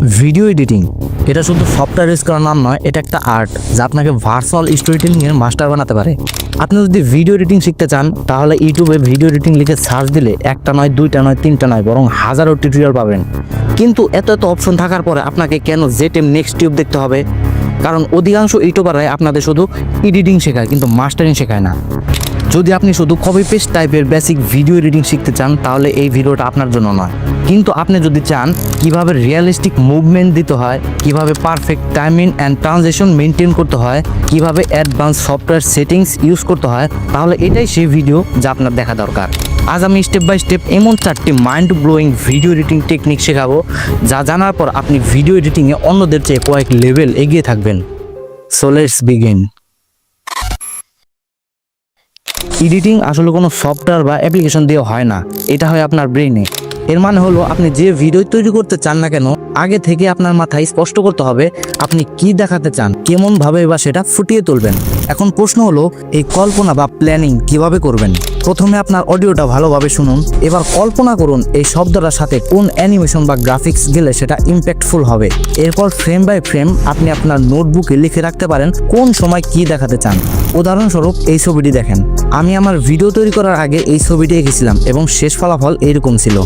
Video editing এটা শুধু software use করার নাম নয়, এটা একটা আর্ট যা আপনাকে ভার্চুয়াল স্টোরি টেলিং এর মাস্টার বানাতে পারে। আপনি যদি ভিডিও এডিটিং শিখতে চান, তাহলে ইউটিউবে ভিডিও এডিটিং লিখে সার্চ দিলে একটা নয়, দুইটা নয়, তিনটা নয়, বরং হাজারো টিউটোরিয়াল পাবেন। কিন্তু এত এত অপশন থাকার পরে আপনাকে কেন জেটেম নেক্সট টিউব দেখতে হবে? কারণ অধিকাংশ ইউটিউবাররাই আপনাদের শুধু এডিটিং শেখায়, কিন্তু মাস্টারিং শেখায় না। যদি আপনি শুধু কপি পেস্ট টাইপের বেসিক ভিডিও এডিটিং শিখতে চান, তাহলে এই ভিডিওটা আপনার জন্য নয়। কিন্তু আপনি যদি চান কীভাবে রিয়েলিস্টিক মুভমেন্ট দিতে হয়, কীভাবে perfect timing and transaction maintain করতে হয়, কীভাবে অ্যাডভান্স সফটওয়্যার সেটিংস ইউজ করতে হয়, তাহলে এটাই সেই ভিডিও যা আপনার দেখা দরকার। আজ আমি স্টেপ বাই স্টেপ এমন চারটি mind blowing video editing technique শেখাবো, যা জানার পর আপনি ভিডিও এডিটিংয়ে অন্যদের চেয়ে কয়েক লেভেল এগিয়ে থাকবেন। সো লেটস বিগিন এডিটিং আসলে কোনো সফটওয়্যার বা অ্যাপ্লিকেশন দিয়ে হয় না। এটা হয় আপনার ব্রেনে এর মানে হলো, আপনি যে ভিডিও তৈরি করতে চান না কেন, আগে থেকে আপনার মাথায় স্পষ্ট করতে হবে আপনি কি দেখাতে চান, কেমনভাবে বা সেটা ফুটিয়ে তুলবেন। এখন প্রশ্ন হলো, এই কল্পনা বা প্ল্যানিং কীভাবে করবেন? প্রথমে আপনার অডিওটা ভালোভাবে শুনুন। এবার কল্পনা করুন এই শব্দটার সাথে কোন অ্যানিমেশন বা গ্রাফিক্স গেলে সেটা ইম্প্যাক্টফুল হবে। এরপর ফ্রেম বাই ফ্রেম আপনি আপনার নোটবুকে লিখে রাখতে পারেন কোন সময় কি দেখাতে চান। উদাহরণস্বরূপ এই ছবিটি দেখেন। আমি আমার ভিডিও তৈরি করার আগে এই ছবিটি এঁকেছিলাম এবং শেষ ফলাফল এইরকম ছিল।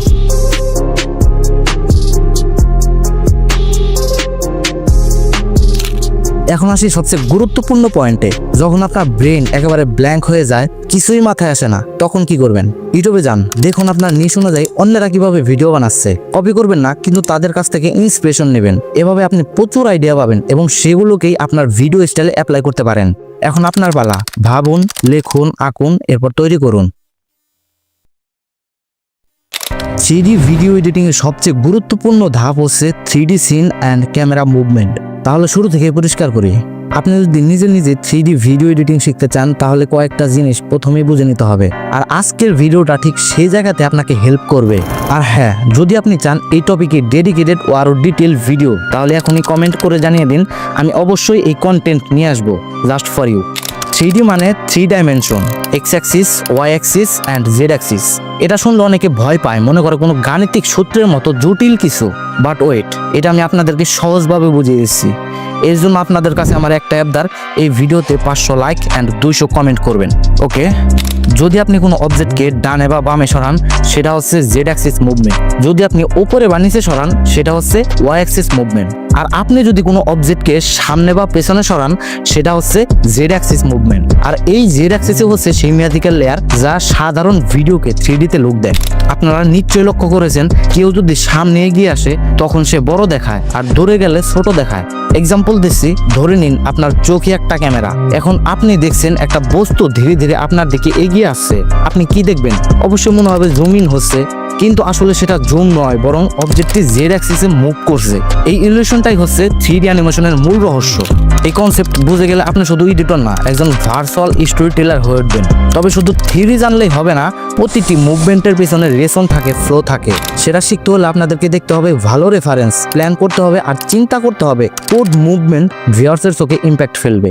এখন আসি সবচেয়ে গুরুত্বপূর্ণ পয়েন্টে যখন আপনার ব্রেন একেবারে ব্ল্যাঙ্ক হয়ে যায় কিছুই মাথায় আসে না। তখন কি করবেন? ইউটিউবে যান, দেখুন আপনার নিশ অনুযায়ী অন্যরা কীভাবে ভিডিও বানাচ্ছে। কপি করবেন না, কিন্তু তাদের কাছ থেকে ইন্সপিরেশন নেবেন। এভাবে আপনি প্রচুর আইডিয়া পাবেন এবং সেগুলোকেই আপনার ভিডিও স্টাইলে অ্যাপ্লাই করতে পারেন। এখন আপনার পালা, ভাবুন, লেখুন, আঁকুন, এরপর তৈরি করুন। থ্রি ভিডিও এডিটিং এর সবচেয়ে গুরুত্বপূর্ণ ধাপ হচ্ছে three scene and camera movement. তাহলে শুরু থেকে পরিষ্কার করি। আপনি যদি নিজে নিজে থ্রি ভিডিও এডিটিং শিখতে চান, তাহলে কয়েকটা জিনিস প্রথমেই বুঝে নিতে হবে। আর আজকের ভিডিওটা ঠিক সেই জায়গাতে আপনাকে হেল্প করবে। আর হ্যাঁ যদি আপনি চান এই টপিকে ডেডিকেটেড ও আরও ডিটেল ভিডিও তাহলে এখনই কমেন্ট করে জানিয়ে দিন, আমি অবশ্যই এই কন্টেন্ট নিয়ে আসব জাস্ট ফর ইউ থ্রি মানে three dimension X axis Y axis and Z axis এটা শুনলে অনেকে ভয় পায়, মনে করে কোনো গাণিতিক সূত্রের মতো জটিল কিছু। বাট ওয়েট এটা আমি আপনাদেরকে সহজভাবে বুঝিয়ে দিচ্ছি। এর জন্য আপনাদের কাছে আমার একটা অ্যাপদার এই ভিডিওতে পাঁচশো লাইক অ্যান্ড দুইশো কমেন্ট করবেন, ওকে? যদি আপনি কোনো অবজেক্টকে ডানে বা বামে সরান, সেটা হচ্ছে জেড অ্যাক্সিস মুভমেন্ট যদি আপনি ওপরে বা নিচে সরান, সেটা হচ্ছে ওয়াই অ্যাক্সিস মুভমেন্ট আর আপনি যদি কোনো অবজেক্টকে সামনে বা পেছনে সরান, সেটা হচ্ছে জেড অ্যাক্সিস মুভমেন্ট আর এই জেড অ্যাক্সিসে হচ্ছে সেই ম্যাজিক্যাল লেয়ার যা সাধারণ ভিডিওকে থ্রি ডিতে লুক দেয়। আপনারা নিশ্চয়ই লক্ষ্য করেছেন, কেউ যদি সামনে এগিয়ে আসে, তখন সে বড় দেখায়, আর দূরে গেলে ছোট দেখায়। এক্সাম্পল দিচ্ছি, ধরে নিন আপনার চোখে একটা ক্যামেরা। এখন আপনি দেখছেন একটা বস্তু ধীরে ধীরে আপনার দিকে এগিয়ে আসছে। আপনি কি দেখবেন? অবশ্যই মনে হবে জমিন হচ্ছে। কিন্তু আসলে সেটা জুম নয়, বরং অবজেক্টটি জেড অ্যাক্সিসে মুভ করছে। এই ইলিউশনটাই হচ্ছে থ্রি ডি অ্যানিমেশনের মূল রহস্য। এই কনসেপ্ট বুঝে গেলে আপনি শুধু এডিটর না, একজন ভার্চুয়াল স্টোরি টেলার হয়ে উঠবেন। তবে শুধু থ্রি জানলেই হবে না, প্রতিটি মুভমেন্টের পিছনে রেশন থাকে ফ্লো থাকে। সেটা শিখতে হলে আপনাদেরকে দেখতে হবে ভালো রেফারেন্স প্ল্যান করতে হবে আর চিন্তা করতে হবে কোড মুভমেন্ট ভিউয়ার্সের চোখে ইম্প্যাক্ট ফেলবে।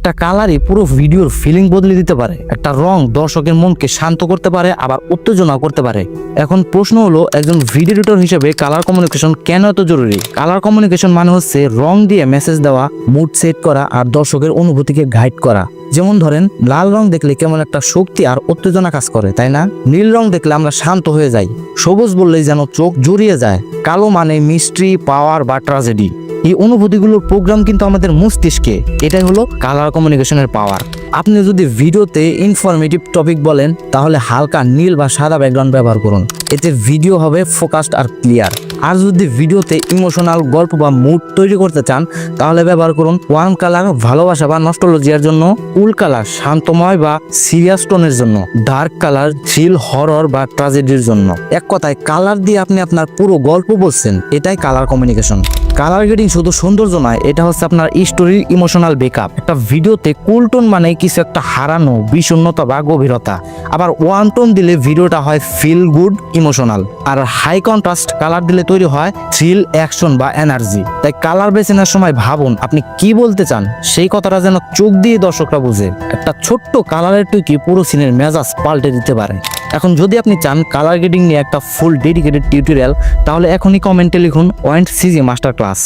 একটা কালারই পুরো ভিডিওর ফিলিং বদলে দিতে পারে। একটা রং দর্শকের মনকে শান্ত করতে পারে, আবার উত্তেজনা করতে পারে। এখন প্রশ্ন হলো, একজন ভিডিও এডিটর হিসেবে কালার কমিউনিকেশন কেন এত জরুরি? কালার কমিউনিকেশন মানে হচ্ছে রং দিয়ে মেসেজ দেওয়া মুড সেট করা, আর দর্শকের অনুভূতিকে গাইড করা। যেমন ধরেন, লাল রং দেখলে কেমন একটা শক্তি আর উত্তেজনা কাজ করে, তাই না? নীল রং দেখলে আমরা শান্ত হয়ে যাই, সবুজ বললেই যেন চোখ জড়িয়ে যায়। কালো মানে মিস্ট্রি পাওয়ার বা ট্রাজেডি এই অনুভূতিগুলোর প্রোগ্রাম কিন্তু আমাদের মস্তিষ্কে। এটাই হলো কালার কমিউনিকেশনের পাওয়ার আপনি যদি ভিডিওতে ইনফরমেটিভ টপিক বলেন, তাহলে হালকা নীল বা সাদা ব্যাকগ্রাউন্ড ব্যবহার করুন। এতে ভিডিও হবে ফোকাসড আর ক্লিয়ার আর যদি ভিডিওতে ইমোশনাল গল্প বা মুড তৈরি করতে চান, তাহলে ব্যবহার করুন ওয়ার্ম কালার ভালোবাসা বা নস্টলজিয়ার জন্য। উল কালার শান্তময় বা সিরিয়াস টোনের জন্য। ডার্ক কালার থ্রিল হরর বা ট্রাজেডির জন্য। এক কথায় কালার দিয়ে আপনি আপনার পুরো গল্প বলছেন, এটাই কালার কমিউনিকেশন কালার গ্রেডিং শুধু সৌন্দর্য নয়, এটা হচ্ছে আপনার স্টোরির ইমোশনাল বেকআপ একটা ভিডিওতে কুল টোন মানে কিছু একটা হারানো, বিষণ্ণতা বা গভীরতা। আবার ওয়ান টোন দিলে ভিডিওটা হয় ফিল গুড ইমোশনাল আর হাই কন্ট্রাস্ট কালার দিলে তৈরি হয় থ্রিল অ্যাকশন বা এনার্জি তাই কালার বেছে নেওয়ার সময় ভাবুন, আপনি কি বলতে চান? সেই কথাটা যেন চোখ দিয়ে দর্শকরা বুঝে। একটা ছোট্ট কালারের টুকি পুরো সিনের মেজাজ পাল্টে দিতে পারে। এখন যদি আপনি চান কালার গ্রেডিং নিয়ে একটা ফুল ডেডিকেটেড টিউটোরিয়াল তাহলে এখনই কমেন্টে লিখুন ওয়েন্ট সিজি মাস্টার ক্লাস।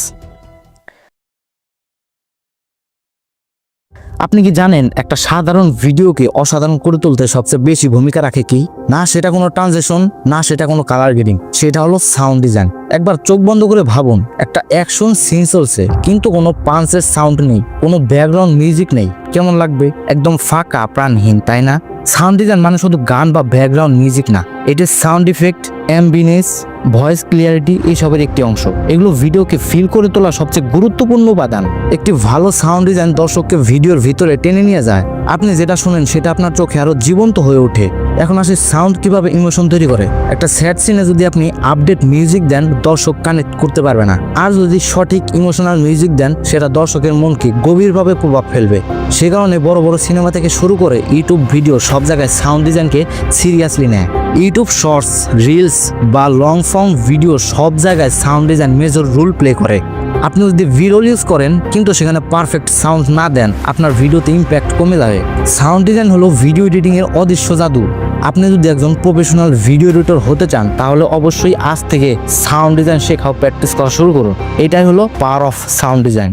আপনি কি জানেন একটা সাধারণ ভিডিওকে অসাধারণ করে তুলতে সবচেয়ে বেশি ভূমিকা রাখে কি? না, সেটা কোনো ট্রানজেকশন, না, সেটা কোনো কালার গ্রেডিং সেটা হলো সাউন্ড ডিজাইন একবার চোখ বন্ধ করে ভাবুন, একটা অ্যাকশন সিন চলছে কিন্তু কোনো পাঞ্চের সাউন্ড নেই, কোনো ব্যাকগ্রাউন্ড মিউজিক নেই, কেমন লাগবে? একদম ফাঁকা, প্রাণহীন, তাই না? সাউন্ড ডিজাইন মানে শুধু গান বা ব্যাকগ্রাউন্ড মিউজিক না। এটি sound effect ambience voice clarity এইসবের একটি অংশ। এগুলো ভিডিওকে ফিল করে তোলা সবচেয়ে গুরুত্বপূর্ণ উপাদান। একটি ভালো সাউন্ড ডিজাইন দর্শককে ভিডিওর ভিতরে টেনে নিয়ে যায়। আপনি যেটা শুনেন সেটা আপনার চোখে আরও জীবন্ত হয়ে ওঠে। এখন আসে সাউন্ড কীভাবে ইমোশন তৈরি করে? একটা স্যাড সিনে যদি আপনি আপডেট মিউজিক দেন, দর্শক কানেক্ট করতে পারবে না। আর যদি সঠিক ইমোশনাল মিউজিক দেন, সেটা দর্শকের মনকে গভীরভাবে প্রভাব ফেলবে। সে কারণে বড় বড় সিনেমা থেকে শুরু করে ইউটিউব ভিডিও সব জায়গায় সাউন্ড ডিজাইনকে সিরিয়াসলি নেয়। ইউটিউব শর্টস, রিলস বা লং ফর্ম ভিডিও সব জায়গায় sound design major role play করে। আপনি যদি ভিডিও ইউজ করেন, কিন্তু সেখানে পারফেক্ট সাউন্ড না দেন, আপনার ভিডিওতে ইম্প্যাক্ট কমে যাবে। সাউন্ড ডিজাইন হলো ভিডিও এডিটিং এর অদৃশ্য জাদু। আপনি যদি একজন প্রফেশনাল ভিডিও এডিটর হতে চান, তাহলে অবশ্যই আজ থেকে সাউন্ড ডিজাইন শেখাও প্র্যাকটিস করা শুরু করুন। এটাই হলো পাওয়ার অফ সাউন্ড ডিজাইন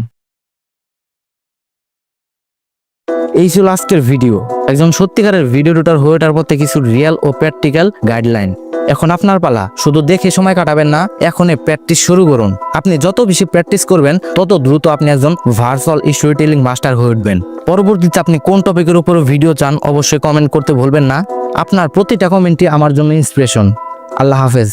এই ছিল আজকের ভিডিও একজন সত্যিকারের ভিডিও এডিটর হয়ে ওঠার পথে কিছু রিয়েল ও প্র্যাকটিক্যাল গাইডলাইন এখন আপনার পালা, শুধু দেখে সময় কাটাবেন না, এখনই প্র্যাকটিস শুরু করুন। আপনি যত বেশি প্র্যাকটিস করবেন, তত দ্রুত আপনি একজন ভার্চুয়াল স্টোরি টেলিং মাস্টার হয়ে উঠবেন। পরবর্তীতে আপনি কোন টপিকের উপর ভিডিও চান, অবশ্যই কমেন্ট করতে ভুলবেন না। আপনার প্রতিটা কমেন্টই আমার জন্য ইন্সপিরেশন আল্লাহ হাফেজ।